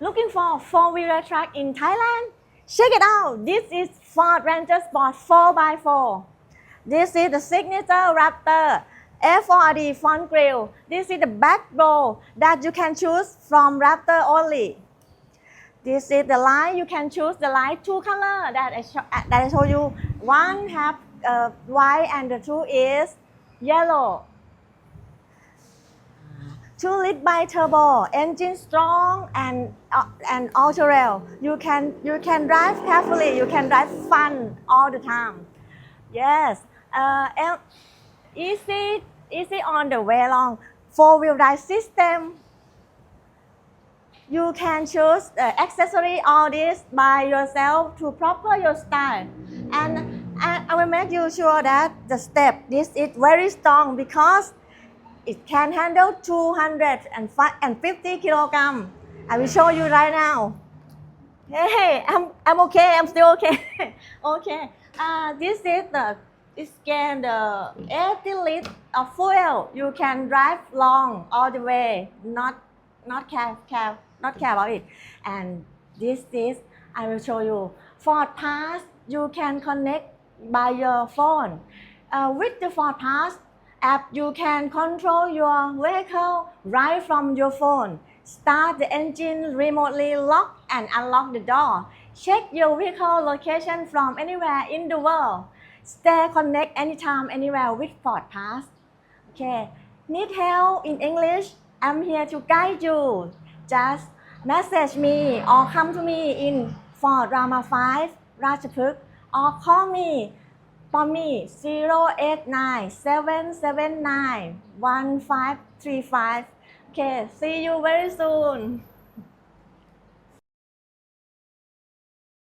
Looking for four-wheeler truck in Thailand? Check it out. This is Ford Ranger Sport 4x4. This is the signature Raptor F4D front grille. This is the back row that you can choose from Raptor only. This is the line. You can choose the light two color that I show, that I show you. One have uh, white and the two is yellow. Two lit by turbo, engine strong and uh, and ultra rail. You can you can drive carefully. You can drive fun all the time. Yes, uh, and easy easy on the way long. Four wheel drive system. You can choose the accessory all this by yourself to proper your style. And, and I will make you sure that the step this is very strong because it can handle 250 kilogram. I will show you right now. Hey, I'm, I'm okay. I'm still okay. okay. Uh, this is the it can the 80 liter of fuel. You can drive long all the way. Not not care care not care about it. And this is I will show you. Ford Pass you can connect by your phone. Uh, with the Ford Pass app, you can control your vehicle right from your phone. Start the engine remotely, lock and unlock the door. Check your vehicle location from anywhere in the world. Stay connect anytime, anywhere with Ford Pass. Okay. Need help in English? I'm here to guide you. Just message me or come to me in Ford Rama 5 Rajaput or call me for me 089 779 1535. Okay, see you very soon.